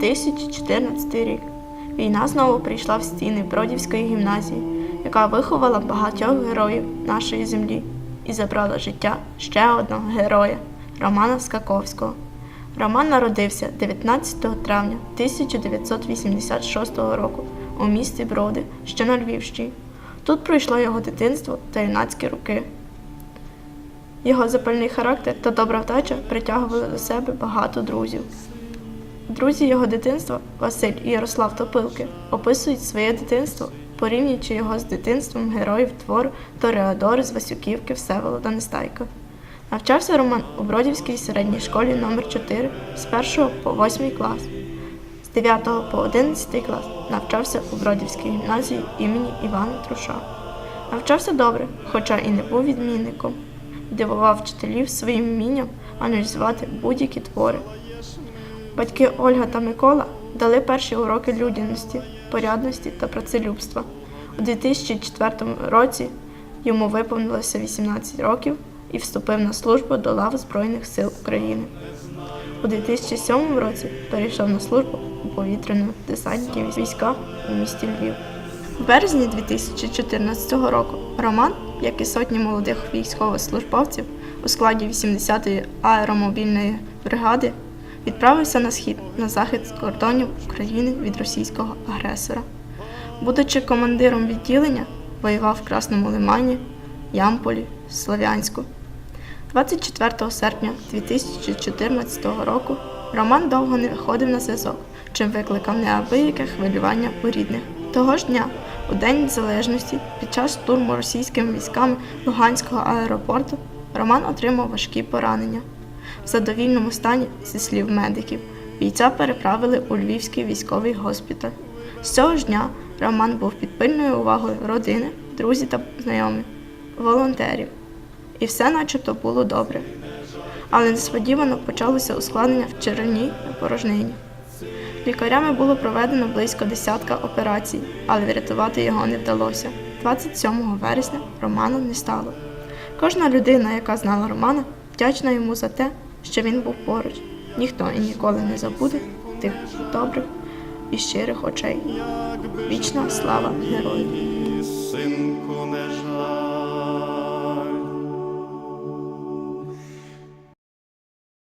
2014 рік. Війна знову прийшла в стіни Бродівської гімназії, яка виховала багатьох героїв нашої землі і забрала життя ще одного героя Романа Скаковського. Роман народився 19 травня 1986 року у місті Броди, що на Львівщині. Тут пройшло його дитинство та юнацькі роки. Його запальний характер та добра вдача притягували до себе багато друзів. Друзі його дитинства Василь і Ярослав Топилки описують своє дитинство, порівнюючи його з дитинством героїв твору Тореадор з Васюківки Всеволода Нестайка. Навчався Роман у Бродівській середній школі номер 4 з 1 по 8 клас. З 9 по 11 клас навчався у Бродівській гімназії імені Івана Труша. Навчався добре, хоча і не був відмінником. Дивував вчителів своїм вмінням аналізувати будь-які твори. Батьки Ольга та Микола дали перші уроки людяності, порядності та працелюбства. У 2004 році йому виповнилося 18 років і вступив на службу до лав Збройних сил України. У 2007 році перейшов на службу у повітряно десантні війська у місті Львів. В березні 2014 року Роман, як і сотні молодих військовослужбовців у складі 80-ї аеромобільної бригади, відправився на схід на захист кордонів України від російського агресора. Будучи командиром відділення, воював в Красному Лимані, Ямполі, Слов'янську. 24 серпня 2014 року Роман довго не виходив на зв'язок, чим викликав неабияке хвилювання у рідних. Того ж дня, у День Незалежності, під час штурму російськими військами Луганського аеропорту, Роман отримав важкі поранення. В задовільному стані, зі слів медиків, бійця переправили у Львівський військовий госпіталь. З цього ж дня Роман був під пильною увагою родини, друзів та знайомих, волонтерів. І все начебто було добре. Але несподівано почалося ускладнення в черевній порожнині. Лікарями було проведено близько десятка операцій, але врятувати його не вдалося. 27 вересня Романа не стало. Кожна людина, яка знала Романа, вдячна йому за те, що він був поруч. Ніхто і ніколи не забуде тих добрих і щирих очей. Вічна слава герою!